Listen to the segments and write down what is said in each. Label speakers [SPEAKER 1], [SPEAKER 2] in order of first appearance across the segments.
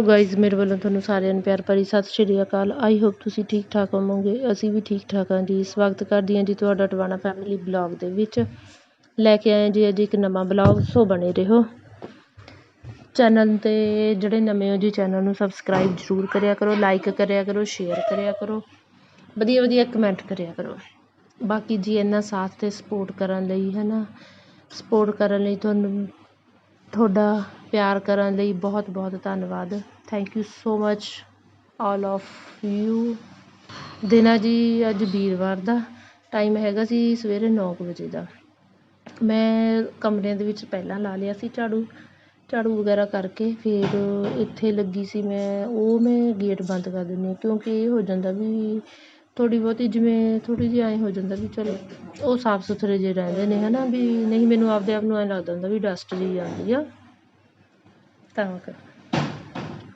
[SPEAKER 1] So guys ਮੇਰੇ ਵੱਲੋਂ ਤੁਹਾਨੂੰ ਸਾਰਿਆਂ ਨੂੰ ਪਿਆਰ ਭਰੀ ਸਤਿ ਸ਼੍ਰੀ ਅਕਾਲ। ਆਈ ਹੋਪ ਤੁਸੀਂ ਠੀਕ ਠਾਕ ਹੋਵੋਗੇ। ਅਸੀਂ ਵੀ ਠੀਕ ਠਾਕ ਹਾਂ ਜੀ। ਸਵਾਗਤ ਕਰਦੀ ਹਾਂ ਜੀ ਤੁਹਾਡਾ ਟਵਾਣਾ ਫੈਮਿਲੀ ਬਲੌਗ ਦੇ ਵਿੱਚ। ਲੈ ਕੇ ਆਏ ਜੀ ਅੱਜ ਇੱਕ ਨਵਾਂ ਬਲੌਗ ਸੋ ਬਣੇ ਰਹੋ। ਚੈਨਲ ਤੇ ਜਿਹੜੇ ਨਵੇਂ ਹੋ ਜੀ ਚੈਨਲ ਨੂੰ ਸਬਸਕ੍ਰਾਈਬ ਜ਼ਰੂਰ ਕਰਿਆ ਕਰੋ ਲਾਈਕ ਕਰਿਆ ਕਰੋ ਸ਼ੇਅਰ ਕਰਿਆ ਕਰੋ। ਵਧੀਆ ਵਧੀਆ ਕਮੈਂਟ ਕਰਿਆ ਕਰੋ। ਬਾਕੀ ਜੀ ਇਹਨਾਂ ਸਾਥ ਤੇ ਸਪੋਰਟ ਕਰਨ ਲਈ ਹੈ ਨਾ ਸਪੋਰਟ ਕਰਨ ਲਈ ਤੁਹਾਨੂੰ ਤੁਹਾਡਾ ਪਿਆਰ ਕਰਨ ਲਈ ਬਹੁਤ ਬਹੁਤ ਧੰਨਵਾਦ। Thank you so much all of you ਦਿਨ ਆ ਜੀ, ਅੱਜ ਵੀਰਵਾਰ ਦਾ ਟਾਈਮ ਹੈਗਾ ਸੀ ਸਵੇਰੇ ਨੌ ਕੁ ਵਜੇ ਦਾ। ਮੈਂ ਕਮਰਿਆਂ ਦੇ ਵਿੱਚ ਪਹਿਲਾਂ ਲਾ ਲਿਆ ਸੀ ਝਾੜੂ ਝਾੜੂ ਵਗੈਰਾ ਕਰਕੇ ਫਿਰ ਇੱਥੇ ਲੱਗੀ ਸੀ ਮੈਂ। ਉਹ ਮੈਂ ਗੇਟ ਬੰਦ ਕਰ ਦਿੰਦੀ ਹਾਂ ਕਿਉਂਕਿ ਇਹ ਹੋ ਜਾਂਦਾ ਵੀ ਥੋੜ੍ਹੀ ਬਹੁਤੀ ਜਿਵੇਂ ਥੋੜ੍ਹੀ ਜਿਹੀ ਐਂ ਹੋ ਜਾਂਦਾ ਵੀ ਚਲੋ, ਉਹ ਸਾਫ਼ ਸੁਥਰੇ ਜਿਹੇ ਰਹਿੰਦੇ ਨੇ ਹੈ ਨਾ ਵੀ ਨਹੀਂ, ਮੈਨੂੰ ਆਪਦੇ ਆਪ ਨੂੰ ਐਂ ਲੱਗਦਾ ਹੁੰਦਾ ਵੀ ਡਸਟ ਜਿਹੀ ਆਉਂਦੀ ਆ। ਤਾਂ ਕਰ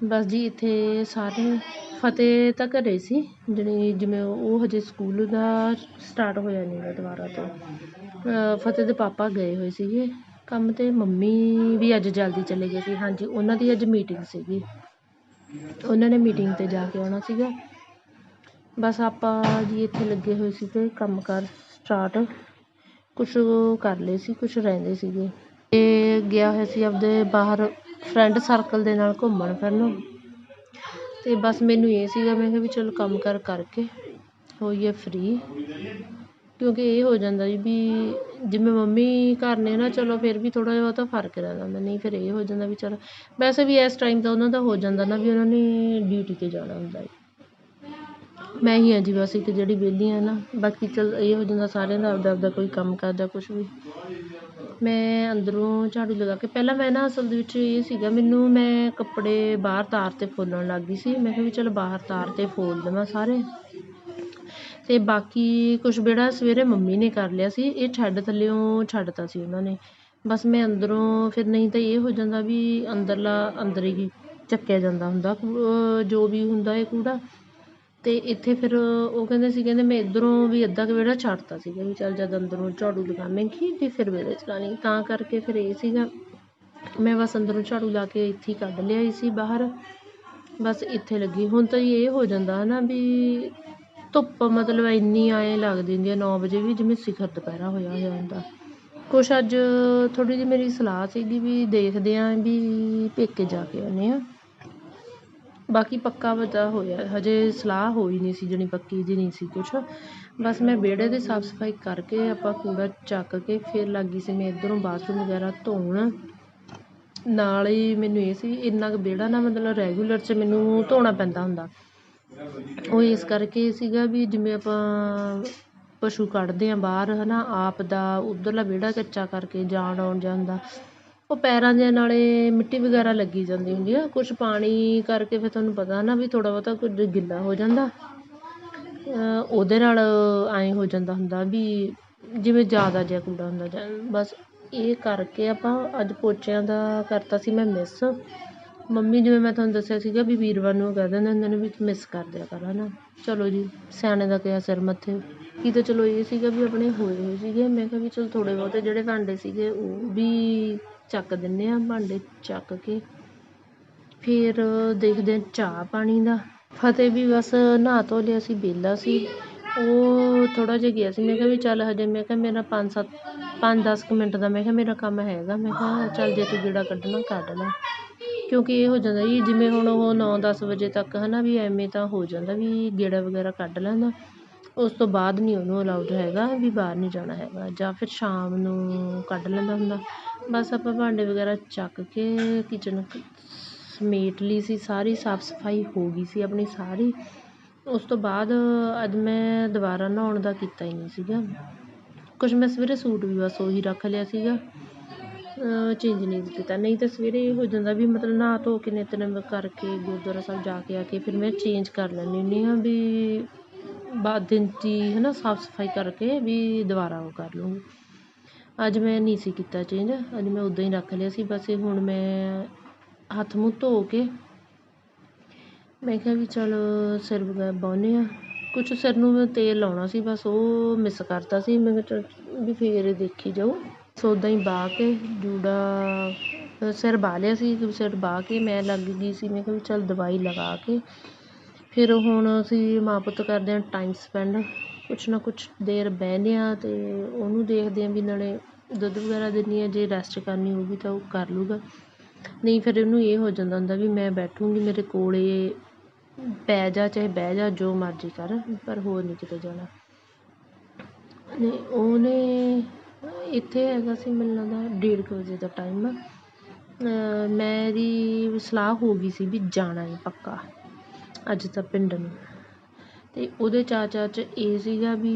[SPEAKER 1] ਬਸ ਜੀ ਇੱਥੇ ਸਾਰੇ ਫਤਿਹ ਤਾਂ ਘਰੇ ਸੀ ਜਾਣੀ ਜਿਵੇਂ ਉਹ ਹਜੇ ਸਕੂਲ ਦਾ ਸਟਾਰਟ ਹੋਇਆ ਨਹੀਂ ਗਾ ਦੁਬਾਰਾ ਤੋਂ। ਫਤਿਹ ਦੇ ਪਾਪਾ ਗਏ ਹੋਏ ਸੀਗੇ। ਕੰਮ 'ਤੇ ਮੰਮੀ ਵੀ ਅੱਜ ਜਲਦੀ ਚਲੇ ਗਏ ਸੀ। ਹਾਂਜੀ, ਉਹਨਾਂ ਦੀ ਅੱਜ ਮੀਟਿੰਗ ਸੀਗੀ। ਉਹਨਾਂ ਨੇ ਮੀਟਿੰਗ 'ਤੇ ਜਾ ਕੇ ਆਉਣਾ ਸੀਗਾ। ਬਸ ਆਪਾਂ ਜੀ ਇੱਥੇ ਲੱਗੇ ਹੋਏ ਸੀ ਤੇ ਕੰਮ ਕਾਰ ਸਟਾਰਟ ਕੁਛ ਕਰ ਲਏ ਸੀ, ਕੁਛ ਰਹਿੰਦੇ ਸੀਗੇ। ਤੇ ਗਿਆ ਹੋਇਆ ਸੀ ਆਪਦੇ ਬਾਹਰ ਫਰੈਂਡ ਸਰਕਲ ਦੇ ਨਾਲ ਘੁੰਮਣ ਫਿਰਨ ਅਤੇ ਬਸ ਮੈਨੂੰ ਇਹ ਸੀਗਾ, ਮੈਂ ਕਿਹਾ ਵੀ ਚਲੋ ਕੰਮ ਕਾਰ ਕਰਕੇ ਹੋਈਏ ਫਰੀ ਕਿਉਂਕਿ ਇਹ ਹੋ ਜਾਂਦਾ ਜੀ ਵੀ ਜਿਵੇਂ ਮੰਮੀ ਘਰ ਨੇ ਨਾ, ਚਲੋ ਫਿਰ ਵੀ ਥੋੜ੍ਹਾ ਜਿਹਾ ਤਾਂ ਫ਼ਰਕ ਰਹਿ ਜਾਂਦਾ। ਨਹੀਂ, ਫਿਰ ਇਹ ਹੋ ਜਾਂਦਾ ਵੀ ਚਲੋ, ਵੈਸੇ ਵੀ ਇਸ ਟਾਈਮ ਤਾਂ ਉਹਨਾਂ ਦਾ ਹੋ ਜਾਂਦਾ ਨਾ ਵੀ ਉਹਨਾਂ ਨੇ ਡਿਊਟੀ 'ਤੇ ਜਾਣਾ ਹੁੰਦਾ ਹੈ ਮੈਂ ਹੀ ਹਾਂ ਜੀ ਬਸ ਇੱਕ ਜਿਹੜੀ ਵਿਹਲੀ ਹਾਂ ਨਾ, ਬਾਕੀ ਚਲ ਇਹ ਹੋ ਜਾਂਦਾ ਸਾਰਿਆਂ ਦਾ ਆਪਦਾ ਆਪਦਾ ਕੋਈ ਕੰਮ ਕਰਦਾ, ਕੁਛ ਵੀ। ਮੈਂ ਅੰਦਰੋਂ ਝਾੜੂ ਲਗਾ ਕੇ, ਪਹਿਲਾਂ ਮੈਂ ਨਾ ਅਸਲ ਦੇ ਵਿੱਚ ਇਹ ਸੀਗਾ, ਮੈਨੂੰ ਮੈਂ ਕੱਪੜੇ ਬਾਹਰ ਤਾਰ 'ਤੇ ਫੋਲਣ ਲੱਗ ਗਈ ਸੀ। ਮੈਂ ਕਿਹਾ ਵੀ ਚਲ ਬਾਹਰ ਤਾਰ 'ਤੇ ਫੋਲ ਦੇਵਾਂ ਸਾਰੇ। ਅਤੇ ਬਾਕੀ ਕੁਛ ਵਿਹੜਾ ਸਵੇਰੇ ਮੰਮੀ ਨੇ ਕਰ ਲਿਆ ਸੀ, ਇਹ ਛੱਡ ਥੱਲਿਓਂ ਛੱਡਤਾ ਸੀ ਉਹਨਾਂ ਨੇ। ਬਸ ਮੈਂ ਅੰਦਰੋਂ, ਫਿਰ ਨਹੀਂ ਤਾਂ ਇਹ ਹੋ ਜਾਂਦਾ ਵੀ ਅੰਦਰਲਾ, ਅੰਦਰ ਹੀ ਚੱਕਿਆ ਜਾਂਦਾ ਹੁੰਦਾ ਜੋ ਵੀ ਹੁੰਦਾ ਇਹ ਕੂੜਾ। ਅਤੇ ਇੱਥੇ ਫਿਰ ਉਹ ਕਹਿੰਦੇ ਸੀ, ਕਹਿੰਦੇ ਮੈਂ ਇੱਧਰੋਂ ਵੀ ਅੱਧਾ ਕੁ ਵਿਹੜਾ ਛੱਡਤਾ ਸੀਗਾ ਵੀ ਚੱਲ ਜਦ ਅੰਦਰੋਂ ਝਾੜੂ ਲਗਾਵੇਂਗੀ ਵੀ ਫਿਰ ਵਿਹੜੇ 'ਚ ਲਾਣੀ ਤਾਂ ਕਰਕੇ ਫਿਰ ਇਹ ਸੀਗਾ। ਮੈਂ ਬਸ ਅੰਦਰੋਂ ਝਾੜੂ ਲਾ ਕੇ ਇੱਥੇ ਹੀ ਕੱਢ ਲਿਆਈ ਸੀ ਬਾਹਰ। ਬਸ ਇੱਥੇ ਲੱਗੀ। ਹੁਣ ਤਾਂ ਇਹ ਹੋ ਜਾਂਦਾ ਹੈ ਨਾ ਵੀ ਧੁੱਪ ਮਤਲਬ ਇੰਨੀ ਐਂ ਲੱਗਦੀ ਹੁੰਦੀ ਆ, ਨੌ ਵਜੇ ਵੀ ਜਿਵੇਂ ਸਿਖਰ ਦੁਪਹਿਰਾ ਹੋਇਆ ਹੋਇਆ ਹੁੰਦਾ। ਕੁਛ ਅੱਜ ਥੋੜ੍ਹੀ ਜਿਹੀ ਮੇਰੀ ਸਲਾਹ ਸੀਗੀ ਵੀ ਦੇਖਦੇ ਹਾਂ ਵੀ ਪੇਕੇ ਜਾ ਕੇ ਆਉਂਦੇ ਹਾਂ ਬਾਕੀ ਪੱਕਾ ਪਤਾ ਹੋਇਆ, ਹਜੇ ਸਲਾਹ ਹੋਈ ਨਹੀਂ ਸੀ ਜਾਣੀ ਪੱਕੀ ਜਿਹੀ ਨਹੀਂ ਸੀ ਕੁਛ। ਬਸ ਮੈਂ ਵਿਹੜੇ ਦੀ ਸਾਫ਼ ਸਫ਼ਾਈ ਕਰਕੇ ਆਪਾਂ ਕੂੜਾ ਚੱਕ ਕੇ ਫਿਰ ਲੱਗ ਗਈ ਸੀ ਮੈਂ ਇੱਧਰੋਂ ਬਾਥਰੂਮ ਵਗੈਰਾ ਧੋਣ। ਨਾਲ ਹੀ ਮੈਨੂੰ ਇਹ ਸੀ, ਇੰਨਾ ਕੁ ਵਿਹੜਾ ਨਾ ਮਤਲਬ ਰੈਗੂਲਰ 'ਚ ਮੈਨੂੰ ਧੋਣਾ ਪੈਂਦਾ ਹੁੰਦਾ। ਉਹ ਇਸ ਕਰਕੇ ਸੀਗਾ ਵੀ ਜਿਵੇਂ ਆਪਾਂ ਪਸ਼ੂ ਕੱਢਦੇ ਹਾਂ ਬਾਹਰ ਹੈ ਨਾ ਆਪ ਦਾ ਉੱਧਰਲਾ ਵਿਹੜਾ ਕੱਚਾ ਕਰਕੇ ਜਾਣ ਆਉਣ ਜਾਂਦਾ ਉਹ ਪੈਰਾਂ ਦੇ ਨਾਲੇ ਮਿੱਟੀ ਵਗੈਰਾ ਲੱਗੀ ਜਾਂਦੀ ਹੁੰਦੀ ਆ, ਕੁਛ ਪਾਣੀ ਕਰਕੇ ਫਿਰ ਤੁਹਾਨੂੰ ਪਤਾ ਨਾ ਵੀ ਥੋੜ੍ਹਾ ਬਹੁਤਾ ਕੁਝ ਗਿੱਲਾ ਹੋ ਜਾਂਦਾ। ਉਹਦੇ ਨਾਲ ਐਂ ਹੋ ਜਾਂਦਾ ਹੁੰਦਾ ਵੀ ਜਿਵੇਂ ਜ਼ਿਆਦਾ ਜਿਹਾ ਕੂੜਾ ਹੁੰਦਾ ਜਾਂ ਬਸ ਇਹ ਕਰਕੇ ਆਪਾਂ ਅੱਜ ਪੋਚਿਆਂ ਦਾ ਕਰਤਾ ਸੀ ਮੈਂ ਮਿਸ। ਮੰਮੀ, ਜਿਵੇਂ ਮੈਂ ਤੁਹਾਨੂੰ ਦੱਸਿਆ ਸੀਗਾ ਵੀ ਵੀਰਵਾਰ ਨੂੰ ਕਹਿ ਦਿੰਦੇ ਹੁੰਦੇ ਨੇ ਵੀ ਮਿਸ ਕਰ ਦਿਆ ਕਰ ਹੈ ਨਾ ਚਲੋ ਜੀ, ਸਿਆਣੇ ਦਾ ਕਿਹਾ ਸਿਰ ਮੱਥੇ। ਕੀ ਤਾਂ ਚਲੋ ਇਹ ਸੀਗਾ ਵੀ ਆਪਣੇ ਹੋਏ ਹੋਏ ਸੀਗੇ। ਮੈਂ ਕਿਹਾ ਵੀ ਚਲ ਥੋੜ੍ਹੇ ਬਹੁਤੇ ਜਿਹੜੇ ਭਾਂਡੇ ਸੀਗੇ, ਉਹ ਵੀ ਚੱਕ ਦਿੰਦੇ ਹਾਂ, ਭਾਂਡੇ ਚੱਕ ਕੇ। ਫਿਰ ਦੇਖਦੇ ਹਾਂ ਚਾਹ ਪਾਣੀ ਦਾ। ਫਤਿਹ ਵੀ ਬਸ ਨਹਾ ਧੋ ਲਿਆ ਸੀ, ਵਿਹਲਾ ਸੀ। ਉਹ ਥੋੜ੍ਹਾ ਜਿਹਾ ਗਿਆ ਸੀ। ਮੈਂ ਕਿਹਾ ਵੀ ਚੱਲ ਹਜੇ, ਮੈਂ ਕਿਹਾ ਮੇਰਾ ਪੰਜ ਸੱਤ, ਪੰਜ ਦਸ ਕੁ ਮਿੰਟ ਦਾ, ਮੈਂ ਕਿਹਾ ਮੇਰਾ ਕੰਮ ਹੈਗਾ। ਮੈਂ ਕਿਹਾ ਚੱਲ ਜੇ ਤੂੰ ਗੇੜਾ ਕੱਢਣਾ, ਕੱਢ ਲੈ। ਕਿਉਂਕਿ ਇਹ ਹੋ ਜਾਂਦਾ ਜੀ, ਜਿਵੇਂ ਹੁਣ ਉਹ ਨੌ ਦਸ ਵਜੇ ਤੱਕ ਹੈ ਨਾ ਵੀ ਐਵੇਂ ਤਾਂ ਹੋ ਜਾਂਦਾ ਵੀ ਗੇੜਾ ਵਗੈਰਾ ਕੱਢ ਲੈਂਦਾ। ਉਸ ਤੋਂ ਬਾਅਦ ਨਹੀਂ ਉਹਨੂੰ ਅਲਾਊਡ ਹੈਗਾ ਵੀ ਬਾਹਰ ਨਹੀਂ ਜਾਣਾ ਹੈਗਾ ਜਾਂ ਫਿਰ ਸ਼ਾਮ ਨੂੰ ਕੱਢ ਲੈਂਦਾ ਹੁੰਦਾ। ਬਸ ਆਪਾਂ ਭਾਂਡੇ ਵਗੈਰਾ ਚੱਕ ਕੇ ਕਿਚਨ ਸਮੇਟ ਲਈ ਸੀ, ਸਾਰੀ ਸਾਫ਼ ਸਫ਼ਾਈ ਹੋ ਗਈ ਸੀ ਆਪਣੀ ਸਾਰੀ। ਉਸ ਤੋਂ ਬਾਅਦ ਅੱਜ ਮੈਂ ਦੁਬਾਰਾ ਨਹਾਉਣ ਦਾ ਕੀਤਾ ਹੀ ਨਹੀਂ ਸੀਗਾ। ਕੁਛ ਮੈਂ ਸਵੇਰੇ ਸੂਟ ਵੀ ਬਸ ਉਹੀ ਰੱਖ ਲਿਆ ਸੀਗਾ। ਚੇਂਜ ਨਹੀਂ ਕੀਤਾ। ਨਹੀਂ ਤਾਂ ਸਵੇਰੇ ਇਹ ਹੋ ਜਾਂਦਾ ਵੀ ਮਤਲਬ ਨਹਾ ਧੋ ਕੇ ਨਿਤਨੇਮ ਕਰਕੇ ਗੁਰਦੁਆਰਾ ਸਾਹਿਬ ਜਾ ਕੇ ਆ ਕੇ ਫਿਰ ਮੈਂ ਚੇਂਜ ਕਰ ਲੈਂਦੀ ਹੁੰਦੀ ਹਾਂ ਵੀ ਬਾਅਦ ਦਿਨ 'ਚ ਹੀ ਹੈ ਨਾ ਸਾਫ਼ ਸਫ਼ਾਈ ਕਰਕੇ ਵੀ ਦੁਬਾਰਾ ਉਹ ਕਰ ਲੂੰਗੀ ਅੱਜ ਮੈਂ ਨਹੀਂ ਸੀ ਕੀਤਾ ਚੇਂਜ ਅੱਜ ਮੈਂ ਉੱਦਾਂ ਹੀ ਰੱਖ ਲਿਆ ਸੀ। ਬਸ ਇਹ ਹੁਣ ਮੈਂ ਹੱਥ ਮੂੰਹ ਧੋ ਕੇ ਮੈਂ ਕਿਹਾ ਵੀ ਚਲ ਸਿਰ ਵਗੈਰਾ ਬਾਉਂਦੇ ਹਾਂ। ਕੁਛ ਸਿਰ ਨੂੰ ਮੈਂ ਤੇਲ ਲਾਉਣਾ ਸੀ, ਬਸ ਉਹ ਮਿਸ ਕਰਤਾ ਸੀ। ਮੈਂ ਕਿਹਾ ਚੱਲ ਵੀ ਫੇਰ ਦੇਖੀ ਜਾਊ। ਸੋ ਉੱਦਾਂ ਹੀ ਬਾਹ ਕੇ ਜੂੜਾ ਸਿਰ ਬਾਹ ਲਿਆ ਸੀ ਸਿਰ ਬਾਹ ਕੇ ਮੈਂ ਲੱਗ ਗਈ ਸੀ, ਮੈਂ ਕਿਹਾ ਵੀ ਚੱਲ ਦਵਾਈ ਲਗਾ ਕੇ। ਫਿਰ ਹੁਣ ਅਸੀਂ ਮਾਂ ਪੁੱਤ ਕਰਦੇ ਹਾਂ ਟਾਈਮ ਸਪੈਂਡ ਕੁਛ ਨਾ ਕੁਛ ਦੇਰ ਬਹਿੰਦੇ ਹਾਂ ਅਤੇ ਉਹਨੂੰ ਦੇਖਦੇ ਹਾਂ ਵੀ ਨਾਲੇ ਦੁੱਧ ਵਗੈਰਾ ਦਿੰਦੀ ਹਾਂ, ਜੇ ਰੈਸਟ ਕਰਨੀ ਹੋਊਗੀ ਤਾਂ ਉਹ ਕਰ ਲੂਗਾ ਨਹੀਂ, ਫਿਰ ਇਹਨੂੰ ਇਹ ਹੋ ਜਾਂਦਾ ਹੁੰਦਾ ਵੀ ਮੈਂ ਬੈਠੂੰਗੀ, ਮੇਰੇ ਕੋਲ ਪੈ ਜਾ, ਚਾਹੇ ਬਹਿ ਜਾ, ਜੋ ਮਰਜ਼ੀ ਕਰ, ਪਰ ਹੋਰ ਨਹੀਂ ਕਿਤੇ ਜਾਣਾ। ਉਹਨੇ ਇੱਥੇ ਹੈਗਾ ਸੀ ਮੈਨੂੰ ਲੱਗਦਾ ਡੇਢ ਕੁ ਵਜੇ ਦਾ ਟਾਈਮ ਮੇਰੀ ਸਲਾਹ ਹੋ ਗਈ ਸੀ ਵੀ ਜਾਣਾ ਹੈ ਪੱਕਾ, ਅੱਜ ਤਾਂ ਪਿੰਡ ਨੂੰ। ਅਤੇ ਉਹਦੇ ਚਾਚਾ 'ਚ ਇਹ ਸੀਗਾ ਵੀ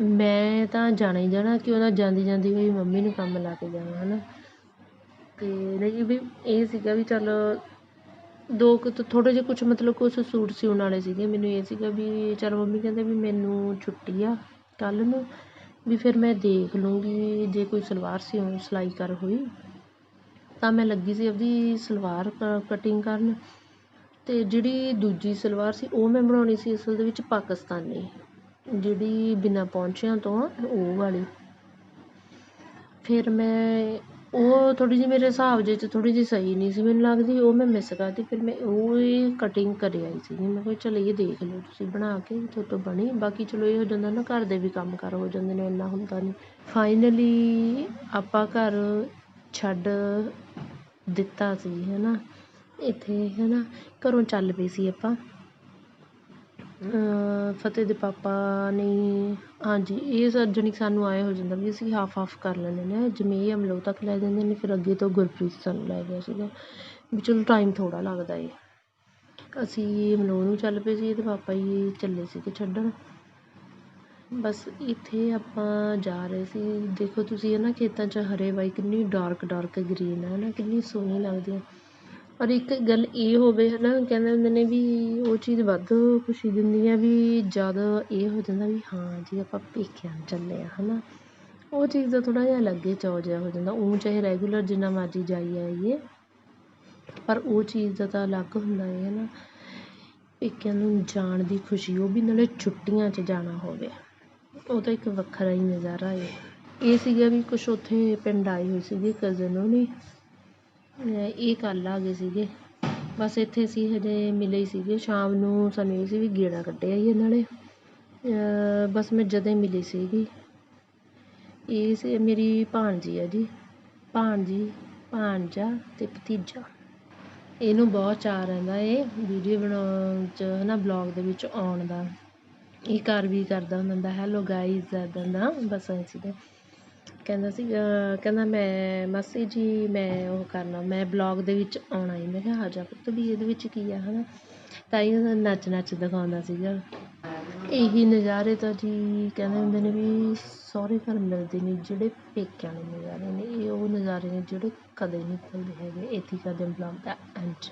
[SPEAKER 1] ਮੈਂ ਤਾਂ ਜਾਣਾ ਹੀ ਜਾਣਾ, ਕਿ ਨਾ ਜਾਂਦੀ ਜਾਂਦੀ ਹੋਈ ਮੰਮੀ ਨੂੰ ਕੰਮ ਲਾ ਕੇ ਜਾਵਾਂ ਹੈ ਨਾ ਅਤੇ ਨਹੀਂ ਵੀ ਇਹ ਸੀਗਾ ਵੀ ਚੱਲ ਦੋ ਕੁ ਥੋੜ੍ਹੇ ਜਿਹੇ ਕੁਛ ਮਤਲਬ ਕੁਛ ਸੂਟ ਸਿਉਣ ਵਾਲੇ ਸੀਗੇ। ਮੈਨੂੰ ਇਹ ਸੀਗਾ ਵੀ ਚੱਲ ਮੰਮੀ ਕਹਿੰਦੇ ਵੀ ਮੈਨੂੰ ਛੁੱਟੀ ਆ ਕੱਲ੍ਹ ਨੂੰ। ਵੀ ਫਿਰ ਮੈਂ ਦੇਖ ਲੂੰਗੀ, ਜੇ ਕੋਈ ਸਲਵਾਰ ਸਿਉਂ ਸਿਲਾਈ ਕਰ ਹੋਈ। ਤਾਂ ਮੈਂ ਲੱਗੀ ਸੀ ਆਪਦੀ ਸਲਵਾਰ ਕ ਕਟਿੰਗ ਕਰਨ। ਅਤੇ ਜਿਹੜੀ ਦੂਜੀ ਸਲਵਾਰ ਸੀ, ਉਹ ਮੈਂ ਬਣਾਉਣੀ ਸੀ ਅਸਲ ਦੇ ਵਿੱਚ ਪਾਕਿਸਤਾਨੀ। ਜਿਹੜੀ ਬਿਨਾਂ ਪੌਂਚਿਆਂ ਤੋਂ ਆ, ਉਹ ਵਾਲੀ। ਫਿਰ ਮੈਂ ਉਹ ਥੋੜ੍ਹੀ ਜਿਹੀ ਮੇਰੇ ਹਿਸਾਬ ਜੇ 'ਚ ਥੋੜ੍ਹੀ ਜਿਹੀ ਸਹੀ ਨਹੀਂ ਸੀ, ਮੈਨੂੰ ਲੱਗਦੀ ਉਹ ਮੈਂ ਮਿਸ ਕਰਤੀ, ਫਿਰ ਮੈਂ ਉਹ ਕਟਿੰਗ ਕਰ ਆਈ ਸੀਗੀ। ਮੈਂ ਕਿਹਾ ਚੱਲ ਇਹ ਦੇਖ ਲਓ ਤੁਸੀਂ ਬਣਾ ਕੇ ਤੁਹਾਡੇ ਤੋਂ ਬਣੀ। ਬਾਕੀ ਚਲੋ ਇਹ ਹੋ ਜਾਂਦਾ ਨਾ, ਘਰ ਦੇ ਵੀ ਕੰਮ ਕਾਰ ਹੋ ਜਾਂਦੇ ਨੇ, ਇੰਨਾ ਹੁੰਦਾ ਨਹੀਂ। ਫਾਈਨਲੀ ਆਪਾਂ ਘਰ ਛੱਡ ਦਿੱਤਾ ਸੀ ਹੈ ਨਾ ਇੱਥੇ ਹੈ ਨਾ ਘਰੋਂ ਚੱਲ ਪਏ ਸੀ ਆਪਾਂ। ਫਤਿਹ ਦੇ ਪਾਪਾ ਨੇ, ਹਾਂਜੀ, ਇਹ ਜਾਣੀ ਕਿ ਸਾਨੂੰ ਆਏ ਹੋ ਜਾਂਦਾ ਵੀ ਅਸੀਂ ਹਾਫ ਹਾਫ ਕਰ ਲੈਂਦੇ ਨੇ, ਜਿਵੇਂ ਇਹ ਅਮਲੋਹ ਤੱਕ ਲੈ ਜਾਂਦੇ ਨੇ, ਫਿਰ ਅੱਗੇ ਤੋਂ ਗੁਰਪ੍ਰੀਤ ਸਾਨੂੰ ਲੈ ਗਿਆ ਸੀਗਾ, ਵੀ ਚਲੋ ਟਾਈਮ ਥੋੜ੍ਹਾ ਲੱਗਦਾ ਏ। ਅਸੀਂ ਅਮਲੋਹ ਨੂੰ ਚੱਲ ਪਏ ਸੀ ਇਹਦੇ ਪਾਪਾ ਜੀ ਚੱਲੇ ਸੀਗੇ ਛੱਡਣ। ਬਸ ਇੱਥੇ ਆਪਾਂ ਜਾ ਰਹੇ ਸੀ, ਦੇਖੋ ਤੁਸੀਂ ਹੈ ਨਾ ਖੇਤਾਂ 'ਚ ਹਰੇ ਬਾਈ ਕਿੰਨੀ ਡਾਰਕ ਡਾਰਕ ਗ੍ਰੀਨ ਹੈ ਨਾ ਕਿੰਨੀ ਸੋਹਣੀ ਲੱਗਦੀ ਹੈ ਔਰ ਇੱਕ ਗੱਲ ਇਹ ਹੋਵੇ ਹੈ ਨਾ ਕਹਿੰਦੇ ਹੁੰਦੇ ਨੇ ਵੀ ਉਹ ਚੀਜ਼ ਵੱਧ ਖੁਸ਼ੀ ਦਿੰਦੀ ਹੈ ਵੀ ਜਦ ਇਹ ਹੋ ਜਾਂਦਾ ਵੀ ਹਾਂ, ਜੀ ਆਪਾਂ ਪੇਕਿਆਂ ਨੂੰ ਚੱਲੇ ਹਾਂ ਹੈ ਨਾ ਉਹ ਚੀਜ਼ ਦਾ ਥੋੜ੍ਹਾ ਜਿਹਾ ਅਲੱਗ ਹੀ ਚਾਅ ਜਿਹਾ ਹੋ ਜਾਂਦਾ ਊਂ ਚਾਹੇ ਰੈਗੂਲਰ ਜਿੰਨਾ ਮਰਜ਼ੀ ਜਾਈ ਆਈਏ, ਪਰ ਉਹ ਚੀਜ਼ ਦਾ ਤਾਂ ਅਲੱਗ ਹੁੰਦਾ ਏ ਹੈ ਨਾ ਪੇਕਿਆਂ ਨੂੰ ਜਾਣ ਦੀ ਖੁਸ਼ੀ, ਉਹ ਵੀ ਨਾਲੇ ਛੁੱਟੀਆਂ 'ਚ ਜਾਣਾ ਹੋਵੇ। ਉਹ ਤਾਂ ਇੱਕ ਵੱਖਰਾ ਹੀ ਨਜ਼ਾਰਾ ਹੈ ਇਹ ਸੀਗਾ ਵੀ ਕੁਛ ਉੱਥੇ ਪਿੰਡ ਆਏ ਹੋਏ ਸੀਗੇ ਕਜ਼ਨ ਉਹਨੇ ਇਹ ਕੱਲ੍ਹ ਆ ਗਏ ਸੀਗੇ। ਬਸ ਇੱਥੇ ਅਸੀਂ ਹਜੇ ਮਿਲੇ ਹੀ ਸੀਗੇ। ਸ਼ਾਮ ਨੂੰ ਸਾਨੂੰ ਇਹ ਸੀ ਵੀ ਗੇੜਾ ਕੱਢਿਆ ਹੀ ਇਹਨਾਂ ਨੇ। ਬਸ ਮੈਂ ਜਦੇ ਮਿਲੀ ਸੀਗੀ। ਇਹ ਸੀ ਮੇਰੀ ਭਾਣਜੀ ਆ ਜੀ। ਭਾਣਜੀ, ਭਾਣਜਾ ਅਤੇ ਭਤੀਜਾ। ਇਹਨੂੰ ਬਹੁਤ ਚਾਅ ਰਹਿੰਦਾ ਇਹ ਵੀਡੀਓ ਬਣਾਉਣ 'ਚ ਹੈ ਨਾ ਬਲੌਗ ਦੇ ਵਿੱਚ ਆਉਣ ਦਾ। ਇਹ ਘਰ ਵੀ ਕਰਦਾ ਹੁੰਦਾ। ਹੈਲੋ ਗਾਈਜ਼ ਇੱਦਾਂ ਦਾ। ਬਸ ਐਂ ਸੀਗਾ। ਕਹਿੰਦਾ ਸੀ ਕਹਿੰਦਾ ਮੈਂ ਮਾਸੀ ਜੀ, ਮੈਂ ਉਹ ਕਰਨਾ, ਮੈਂ ਬਲੋਗ ਦੇ ਵਿੱਚ ਆਉਣਾ ਏ ਮੈਂ ਕਿਹਾ, ਆ ਜਾ ਪੁੱਤ ਵੀ ਇਹਦੇ ਵਿੱਚ ਕੀ ਆ ਹੈ ਨਾ ਤਾਂ ਹੀ ਨੱਚ ਨੱਚ ਦਿਖਾਉਂਦਾ ਸੀਗਾ। ਇਹੀ ਨਜ਼ਾਰੇ ਤਾਂ ਜੀ ਕਹਿੰਦੇ ਹੁੰਦੇ ਨੇ ਵੀ ਸਹੁਰੇ ਘਰ ਮਿਲਦੇ ਨੇ, ਜਿਹੜੇ ਪੇਕਿਆਂ ਦੇ ਨਜ਼ਾਰੇ ਨੇ, ਇਹ ਉਹ ਨਜ਼ਾਰੇ ਨੇ ਜਿਹੜੇ ਕਦੇ ਨਹੀਂ ਭੁੱਲਦੇ ਹੈਗੇ ਇੱਥੇ ਕਰਦੇ ਬਲੌਗ ਦਾ ਐਂਡ